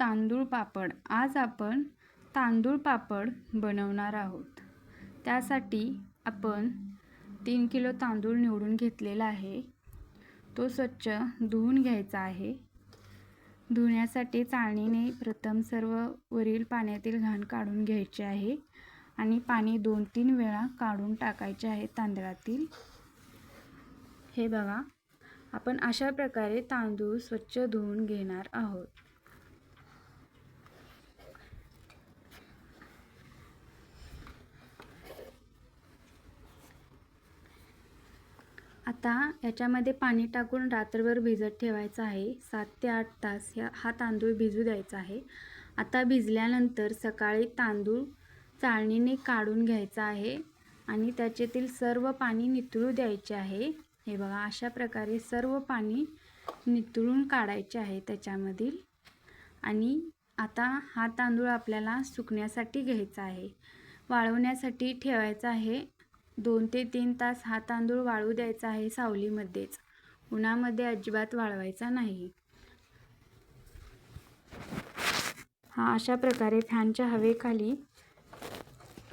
तांदूळ पापड. आज आपण तांदूळ पापड बनवणार आहोत. त्यासाठी आपण तीन किलो तांदूळ निवडून घेतलेला आहे. तो स्वच्छ धुवून घ्यायचा आहे. धुण्यासाठी चाळणीने प्रथम सर्व वरील पाण्यातील घाण काढून घ्यायचे आहे आणि पाणी दोन तीन वेळा काढून टाकायचे आहे तांदळातील. हे बघा आपण अशा प्रकारे तांदूळ स्वच्छ धुवून घेणार आहोत. आता याच्यामध्ये पाणी टाकून रात्रभर भिजत ठेवायचं आहे. सात ते आठ तास ह्या हा तांदूळ भिजू द्यायचा आहे. आता भिजल्यानंतर सकाळी तांदूळ चाळणीने काढून घ्यायचा आहे आणि त्याच्यातील सर्व पाणी नितळू द्यायचे आहे. हे बघा अशा प्रकारे सर्व पाणी नितळून काढायचे आहे त्याच्यामधील. आणि आता हा तांदूळ आपल्याला सुकण्यासाठी घ्यायचा आहे. वाळवण्यासाठी ठेवायचा आहे. दोन ते तीन तास हा तांदूळ वाळू द्यायचा आहे सावलीमध्येच. उन्हामध्ये अजिबात वाळवायचा नाही. हा अशा प्रकारे फॅनच्या हवेखाली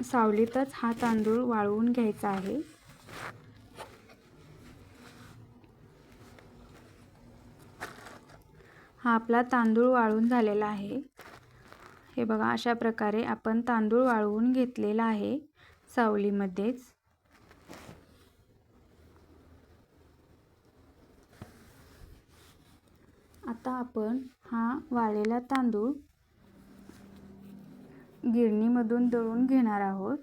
सावलीतच हा तांदूळ वाळवून घ्यायचा आहे. हा आपला तांदूळ वाळून झालेला आहे. हे बघा अशा प्रकारे आपण तांदूळ वाळवून घेतलेला आहे सावलीमध्येच. आता आपण हा वाळलेला तांदूळ गिरणीमधून दळून घेणार आहोत.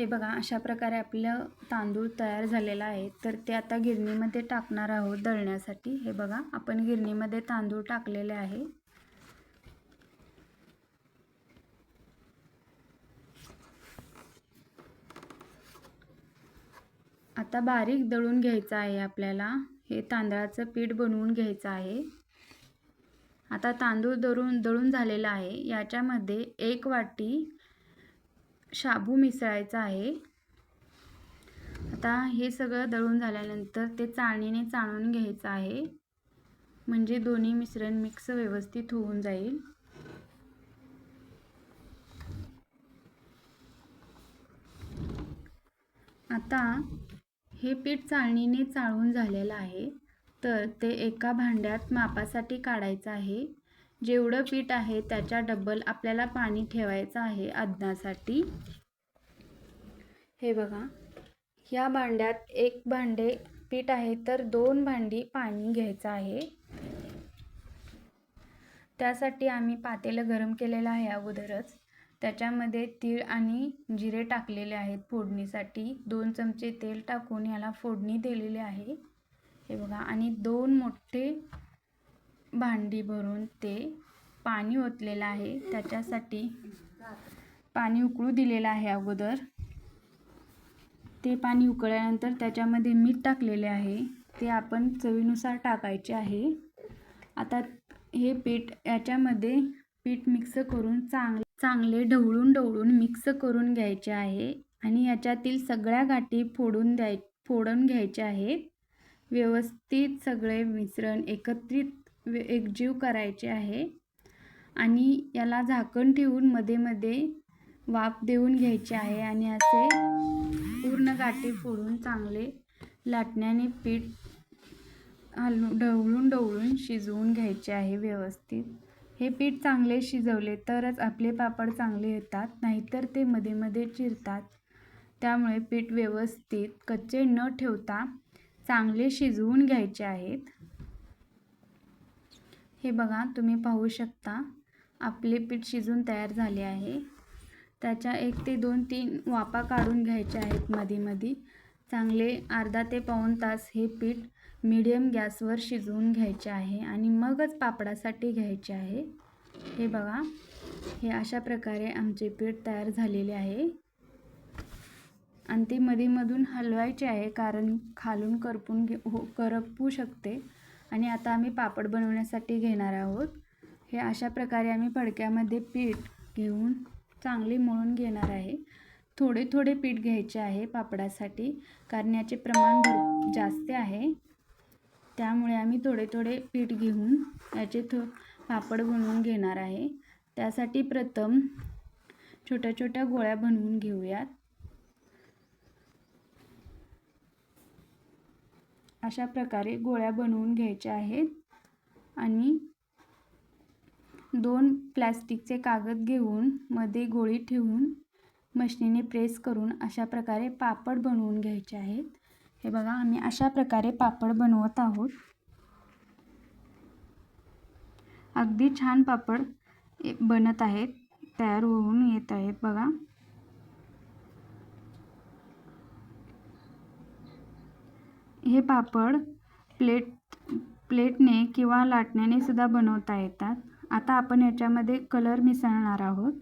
हे बघा अशा प्रकारे आपलं तांदूळ तयार झालेला आहे. तर ते आता गिरणीमध्ये टाकणार आहोत दळण्यासाठी. हे बघा आपण गिरणीमध्ये तांदूळ टाकलेले आहे. आता बारीक दळून घ्यायचं आहे आपल्याला. हे तांदळाचं पीठ बनवून घ्यायचं आहे. आता तांदूळ दळून दळून झालेला आहे. याच्यामध्ये एक वाटी शाबू मिसळायचा आहे. आता हे सगळं दळून झाल्यानंतर ते चाळणीने चाळून घ्यायचं आहे. म्हणजे दोन्ही मिश्रण मिक्स व्यवस्थित होऊन जाईल. आता हे पीठ चाळणीने चाळून झालेलं आहे. तर ते एका भांड्यात मापासाठी काढायचं आहे. जेवढं पीठ आहे त्याच्या डबल आपल्याला पाणी ठेवायचं आहे अदनासाठी हे बघा ह्या भांड्यात एक भांडे पीठ आहे तर दोन भांडी पाणी घ्यायचं आहे. त्यासाठी आम्ही पातेलं गरम केलेलं आहे अगोदरच. त्याच्यामध्ये तीळ आणि जिरे टाकलेले आहेत फोडणीसाठी. दोन चमचे तेल टाकून याला फोडणी दिलेली आहे. हे बघा आणि दोन मोठे भांडी भरून ते पाणी ओतलेलं आहे. त्याच्यासाठी पाणी उकळू दिलेलं आहे अगोदर. ते पाणी उकळल्यानंतर त्याच्यामध्ये मीठ टाकलेले आहे. ते आपण चवीनुसार टाकायचे आहे. आता हे पीठ याच्यामध्ये पीठ मिक्स करून चांगले चांगले ढवळून ढवळून मिक्स करून घ्यायचे आहे आणि याच्यातील सगळ्या गाठी फोडून द्याय फोडून घ्यायच्या आहेत. व्यवस्थित सगळे मिश्रण एकत्रित एकजीव करायचे आहे. आणि याला झाकण ठेवून मध्ये मध्ये वाफ देऊन घ्यायचे आहे आणि असे पूर्ण गाठी फोडून चांगले लाटण्याने पीठ हलू ढवळून ढवळून शिजवून घ्यायचे आहे व्यवस्थित. हे पीठ चांगले शिजवले तरच आपले पापड चांगले येतात नाहीतर ते मध्ये मध्ये चिरतात. त्यामुळे पीठ व्यवस्थित कच्चे न ठेवता चांगले शिजवून घ्यायचे आहेत. हे बघा तुम्ही पाहू शकता आपले पीठ शिजून तयार झाले आहे. त्याच्या एक ते दोन तीन वापा काढून घ्यायच्या आहेत मधीमध्ये चांगले अर्धा ते पाऊण तास हे पीठ मीडियम गॅसवर शिजवून घ्यायचे आहे आणि मगच पापडासाठी घ्यायचे आहे. हे बघा हे अशा प्रकारे आमचे पीठ तयार झालेले आहे. आणि ते मधीमधून हलवायचे आहे कारण खालून करपून घे हो करपू शकते. आणि आता आम्ही पापड बनवण्यासाठी घेणार आहोत. हे अशा प्रकारे आम्ही फडक्यामध्ये पीठ घेऊन चांगले मळून घेणार आहे. थोडे थोडे पीठ घ्यायचे आहे पापडासाठी कारण याचे प्रमाण भर जास्त आहे. त्यामुळे आम्ही थोडे थोडे पीठ घेऊन याचे थो पापड बनवून घेणार आहे. त्यासाठी प्रथम छोट्या छोट्या गोळ्या बनवून घेऊयात. अशा प्रकारे गोळ्या बनवून घ्यायच्या आहेत. आणि दोन प्लॅस्टिकचे कागद घेऊन मध्ये गोळी ठेवून मशनीने प्रेस करून अशा प्रकारे पापड बनवून घ्यायचे आहेत. हे बघा आम्ही अशा प्रकारे पापड बनवत आहोत. अगदी छान पापड बनत आहेत तयार होऊन येत आहेत बघा. हे पापड प्लेट प्लेटने किंवा लाटण्याने सुद्धा बनवता येतात. आता आपण याच्यामध्ये कलर मिसळणार आहोत.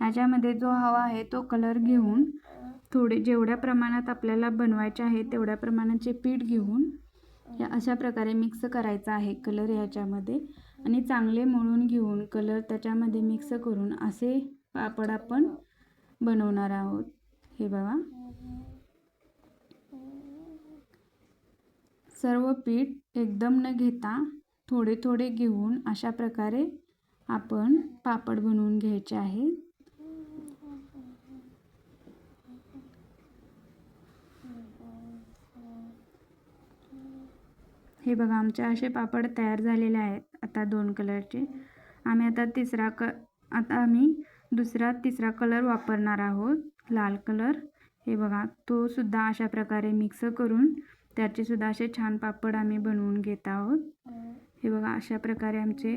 याच्यामध्ये जो हवा आहे तो कलर घेऊन थोडे जेवढ्या प्रमाणात आपल्याला बनवायचे आहे तेवढ्या प्रमाणाचे पीठ घेऊन या अशा प्रकारे मिक्स करायचा आहे कलर याच्यामध्ये. आणि चांगले मळून घेऊन कलर त्याच्यामध्ये मिक्स करून असे पापड आपण बनवणार आहोत. हे बघा. सर्व पीठ एकदम न घेता थोडे थोडे घेऊन अशा प्रकारे आपण पापड बनवून घ्यायचे आहे हे बघा आमचे असे पापड तयार झालेले आहेत. आता दोन कलरचे. आम्ही आता तिसरा क आता आम्ही दुसरा तिसरा कलर वापरणार आहोत. लाल कलर. हे बघा तो सुद्धा अशा प्रकारे मिक्स करून त्याचे सुद्धा असे छान पापड आम्ही बनवून घेत आहोत. हे बघा अशा प्रकारे आमचे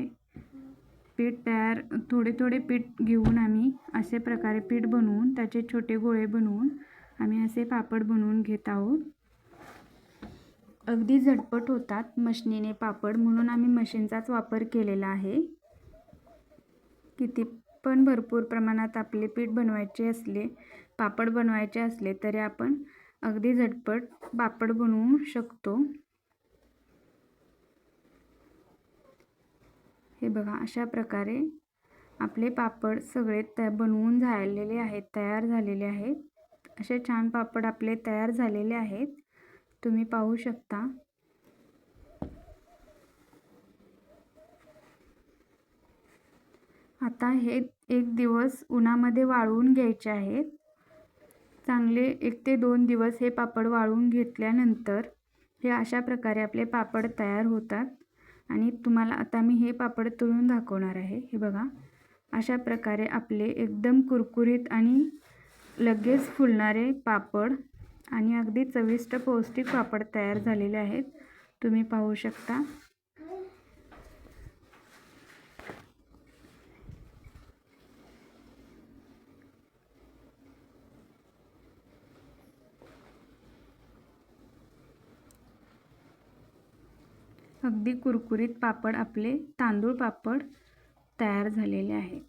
पीठ तयार थोडे थोडे पीठ घेऊन आम्ही असे प्रकारे पीठ बनवून त्याचे छोटे गोळे बनवून आम्ही असे पापड बनवून घेत आहोत. अगदी झटपट होतात मशनीने पापड म्हणून आम्ही मशीनचाच वापर केलेला आहे. किती पण भरपूर प्रमाणात आपले पीठ बनवायचे असले पापड बनवायचे असले तरी आपण अगदी झटपट पापड बनवू शकतो. हे बघा अशा प्रकारे आपले पापड सगळे त्या बनवून झालेले आहेत तयार झालेले आहेत. असे छान पापड आपले तयार झालेले आहेत. तुम्ही पाहू शकता. आता हे एक दिवस उन्हामध्ये वाळवून घ्यायचे आहेत. चांगले एक ते दोन दिवस हे पापड वाळवून घेतल्यानंतर हे अशा प्रकारे आपले पापड तयार होतात. आणि तुम्हाला आता मी हे पापड तळून दाखवणार आहे. हे बघा. अशा प्रकारे आपले एकदम कुरकुरीत आणि लगेच फुलणारे पापड आणि अगदी चविष्ट पौष्टिक पापड तयार झालेले आहेत. तुम्ही पाहू शकता. अगदी कुरकुरीत पापड आपले तांदूळ पापड तयार झालेले आहे.